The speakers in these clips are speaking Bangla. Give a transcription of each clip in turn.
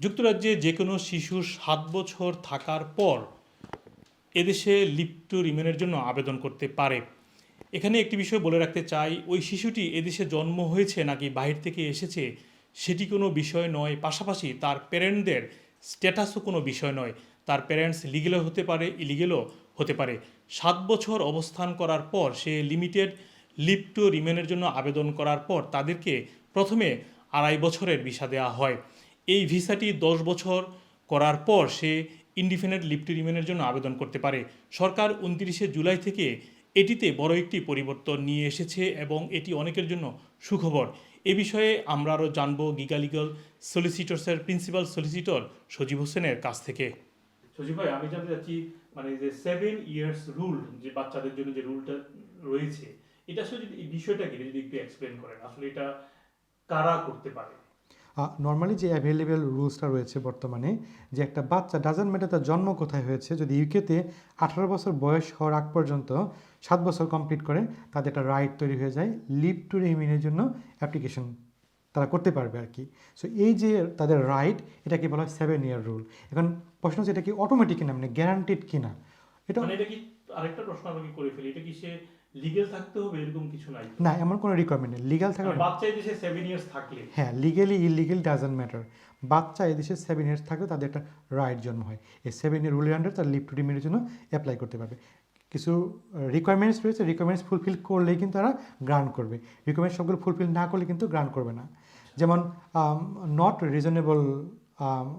যুক্তরাজ্যে যে কোনো শিশু সাত বছর থাকার পর এদেশে টু রিমেনের জন্য আবেদন করতে পারে। এখানে একটি বিষয় বলে রাখতে চাই, ওই শিশুটি এদেশে জন্ম হয়েছে নাকি বাহির থেকে এসেছে, সেটি কোনো বিষয় নয়। পাশাপাশি তার প্যারেন্টদের স্ট্যাটাসও কোনো বিষয় নয়। তার প্যারেন্টস লিগেলও হতে পারে, ইলিগেলও হতে পারে। সাত বছর অবস্থান করার পর সে লিমিটেড লিভ টু রিমেনের জন্য আবেদন করার পর তাদেরকে প্রথমে আড়াই বছরের ভিসা দেওয়া হয়। এই ভিসাটি দশ বছর করার পর সে ইনডিফিনিট লিভ রিমেনের জন্য আবেদন করতে পারে। সরকার উনত্রিশে জুলাই থেকে এটিতে বড় একটি পরিবর্তন নিয়ে এসেছে এবং এটি অনেকের জন্য সুখবর। এ বিষয়ে আমরা আরও জানব গিগা লিগাল সলিসিটরসের প্রিন্সিপাল সলিসিটর সজীব হোসেনের কাছ থেকে। সজীব ভাই, আমি জানতে চাচ্ছি মানে যে সেভেন ইয়ার্স রুল যে বাচ্চাদের জন্য যে রুলটা রয়েছে, এটা আসলে যদি এই বিষয়টাকে যদি একটু এক্সপ্লেন করেন, আসলে এটা কারা করতে পারে? নর্মালি যে অ্যাভেলেবেল রুলসটা রয়েছে বর্তমানে, যে একটা বাচ্চা ডাজেন্ট ম্যাটার তার জন্ম কোথায় হয়েছে, যদি ইউকেতে আঠারো বছর বয়স হওয়ার আগ পর্যন্ত সাত বছর কমপ্লিট করে তাদের একটা রাইট তৈরি হয়ে যায় লিভ টু রিমিনের জন্য অ্যাপ্লিকেশন তারা করতে পারবে আর কি। সো এই যে তাদের রাইট এটাকে বলা হয় সেভেন ইয়ার রুল এখন প্রশ্ন হচ্ছে এটা কি অটোমেটিক কিনা মানে গ্যারান্টিড কিনা? এটা মানে আরেকটা প্রশ্ন আমি করে ফেলি, এটা কি সে লিগেল থাকতে হবে এরকম কিছু নাই। না এমন কোনো রিকোয়ারমেন্ট নেই। লিগাল থাকলে বাচ্চা দেশে সেভেন ইয়ার্স থাকলে। হ্যাঁ লিগেলি ইলিগেল ডাজেন্ট ম্যাটার বাচ্চা এদেশে সেভেন ইয়ার্স থাকলে তাদের একটা রাইট জন্ম হয়। এই সেভেন ইয়ার রুলের আন্ডার তার লিভ টু রিমেনের জন্য অ্যাপ্লাই করতে পারবে। কিছু রিকোয়ারমেন্টস রয়েছে রিকোয়ারমেন্টস ফুলফিল করলেই কিন্তু তারা গ্রান্ট করবে। রিকোয়ারমেন্টস সবগুলো ফুলফিল না করলে কিন্তু গ্রান্ট করবে না। যেমন not reasonable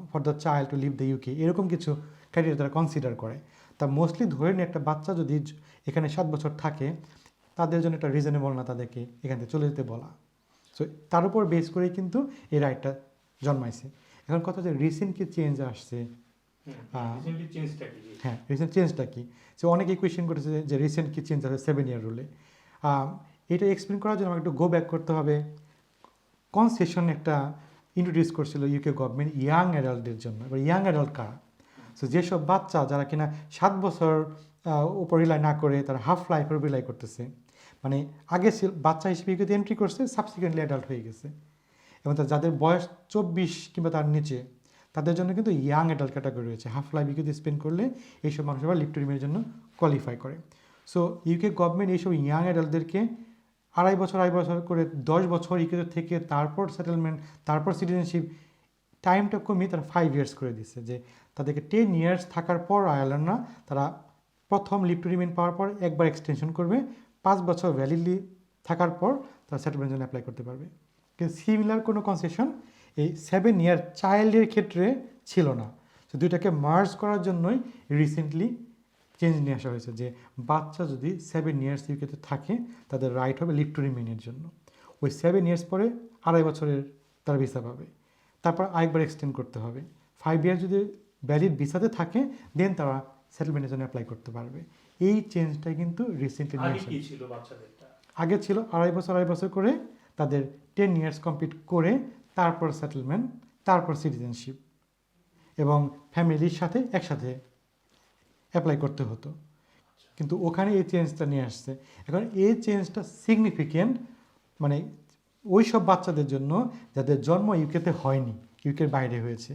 for the child to leave the UK এরকম কিছু ক্রাইটেরিয়া তারা কনসিডার করে। তা মোস্টলি ধরে নিয়ে একটা বাচ্চা যদি এখানে সাত বছর থাকে তাদের জন্য একটা রিজনেবল না তাদেরকে এখান থেকে চলে যেতে বলা। সো তার উপর বেস করেই কিন্তু এই রাইটটা জন্মাইছে। এখন কথা হচ্ছে রিসেন্ট কি চেঞ্জ আসছে চেঞ্জটা কি? হ্যাঁ রিসেন্ট চেঞ্জটা কি? সে অনেকেই কোয়েশ্চেন করেছে যে- যে রিসেন্ট কি চেঞ্জ আছে সেভেন ইয়ার রুলে এটা এক্সপ্লেন করার জন্য আমাকে একটু গো ব্যাক করতে হবে। কনসেশন একটা ইন্ট্রোডিউস করছিল ইউকে গভর্নমেন্ট ইয়াং অ্যাডাল্টদের জন্য? এবার ইয়াং অ্যাডাল্ট কারা? সো যেসব বাচ্চা যারা কিনা সাত বছর উপর রিলাই না করে তারা হাফ লাইফের রিলাই করতেছে মানে আগে ছিল, বাচ্চা হিসেবে ইউকেতে এন্ট্রি করছে সাবসিকুয়েন্টলি অ্যাডাল্ট হয়ে গেছে। এবং যাদের বয়স চব্বিশ কিংবা তার নিচে, তাদের জন্য কিন্তু ইয়াং অ্যাডাল্ট ক্যাটাগরি রয়েছে। হাফ লাইফ ইউকে স্পেন্ড করলে, এইসব মানুষ আবার লিফ্ট রিমের জন্য কোয়ালিফাই করে। সো ইউকে গভর্নমেন্ট এইসব ইয়াং অ্যাডাল্টদেরকে আড়াই বছর আড়াই বছর করে দশ বছর ইউকেতে থেকে তারপর সেটেলমেন্ট তারপর সিটিজেনশিপ টাইমটা কমিয়ে তারা ফাইভ ইয়ার্স করে দিচ্ছে যে তাদেরকে টেন ইয়ার্স থাকার পর আয়ারল্যান্ডরা তারা প্রথম লিভ টু রিমেন পাওয়ার পর একবার এক্সটেনশন করবে, পাঁচ বছর ভ্যালিডলি থাকার পর তারা সেটেলমেন্টের জন্য অ্যাপ্লাই করতে পারবে। কিন্তু সিমিলার কোনো কনসেশন এই সেভেন ইয়ার চাইল্ডের ক্ষেত্রে ছিল না। তো দুইটাকে মার্জ করার জন্যই রিসেন্টলি চেঞ্জ নিয়ে আসা হয়েছে, যে বাচ্চা যদি সেভেন ইয়ার্স ইউকেতে থাকে, তাদের রাইট হবে লিভ টু রিমেনের জন্য। ওই সেভেন ইয়ার্স পরে আড়াই বছরের তারা ভিসা পাবে। তারপর আরেকবার এক্সটেন্ড করতে হবে। ফাইভ ইয়ার যদি ভ্যালিড ভিসাতে থাকে দেন তারা সেটেলমেন্টের জন্য অ্যাপ্লাই করতে পারবে। এই চেঞ্জটাই কিন্তু রিসেন্টলি নিয়ে আগে ছিল আগে ছিল আড়াই বছর আড়াই বছর করে তাদের টেন ইয়ার্স কমপ্লিট করে তারপর সেটেলমেন্ট তারপর সিটিজেনশিপ এবং ফ্যামিলির সাথে একসাথে অ্যাপ্লাই করতে হতো। কিন্তু ওখানে এই চেঞ্জটা নিয়ে আসছে। এখন এই চেঞ্জটা সিগনিফিকেন্ট মানে ওই সব বাচ্চাদের জন্য যাদের জন্ম ইউকেতে হয়নি ইউকের বাইরে হয়েছে,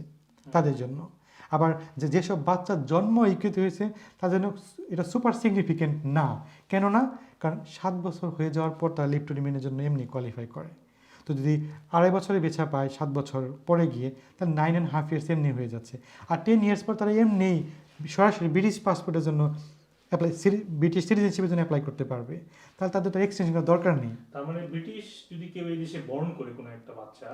তাদের জন্য। আবার যে যেসব বাচ্চার জন্ম ইউকেতে হয়েছে তাদের জন্য এটা সুপার সিগনিফিকেন্ট না। কেননা? কারণ সাত বছর হয়ে যাওয়ার পর তারা লিভ রিমেনের জন্য এমনি কোয়ালিফাই করে। তো যদি আড়াই বছরে বেছা পায় সাত বছর পরে গিয়ে তার নাইন অ্যান্ড হাফ ইয়ার্স এমনি হয়ে যাচ্ছে। আর টেন ইয়ার্স পর তারা এমনি সরাসরি ব্রিটিশ পাসপোর্টের জন্য অ্যাপ্লাই ব্রিটিশ সিটিজেনশিপের জন্য অ্যাপ্লাই করতে পারবে তাহলে তাদের তো এক্সটেনশন করার দরকার নেই। তার মানে ব্রিটিশ যদি কেউ এই দেশে বর্ন করে কোনো একটা বাচ্চা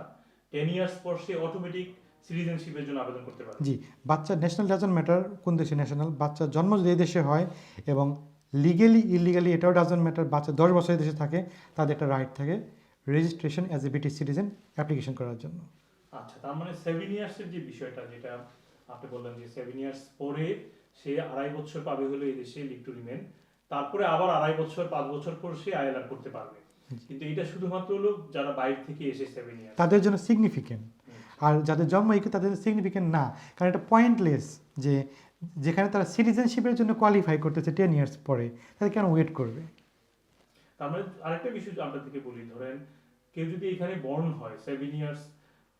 টেন ইয়ার্স পর সে অটোমেটিক সিটিজেনশিপের জন্য আবেদন করতে পারে জি বাচ্চা ন্যাশনাল ডাজন্ট ম্যাটার কোন দেশে ন্যাশনাল বাচ্চার জন্ম যদি এই দেশে হয় এবং লিগেলি ইলিগালি এটাও ডাজন্ট ম্যাটার বাচ্চা দশ বছরের দেশে থাকে তাদের একটা রাইট থাকে registration as a British citizen application করার জন্য। আচ্ছা তার মানে সেভেন ইয়ার্সের যে বিষয়টা যেটা আপনি বললেন যে সেভেন ইয়ার্স পরে সে আড়াই বছর পাবে হলো এই দেশে লিভ টু রিমেন। তারপরে আবার আড়াই বছর পাঁচ বছর পর সে আইএলআর করতে পারবে। কিন্তু এটা শুধুমাত্র হলো যারা বাইরে থেকে এসে সেভেন ইয়ার তাদের জন্য সিগনিফিকেন্ট আর যাদের জন্ম ইকে তাদের সিগনিফিকেন্ট না। কারণ এটা পয়েন্টলেস যে যেখানে তারা সিটিজেনশিপের জন্য কোয়ালিফাই করতেছে টেন ইয়ার্স পরে তাদের কেন ওয়েট করবে? তার মানে আরেকটা বিষয় আপনার থেকে বলি ধরেন কেউ যদি এখানে বর্ন হয় সেভেন ইয়ার্স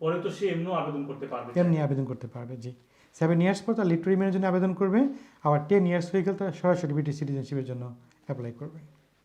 পরে তো সে এমনিও আবেদন করতে পারবে। এমনি আবেদন করতে পারবে জি। সেভেন ইয়ার্স পর তার লিটারি টু জন্য আবেদন করবে। আবার টেন ইয়ার্স হয়ে গেলে তার সরাসরি ব্রিটিশ সিটিজেনশিপের জন্য অ্যাপ্লাই করবে।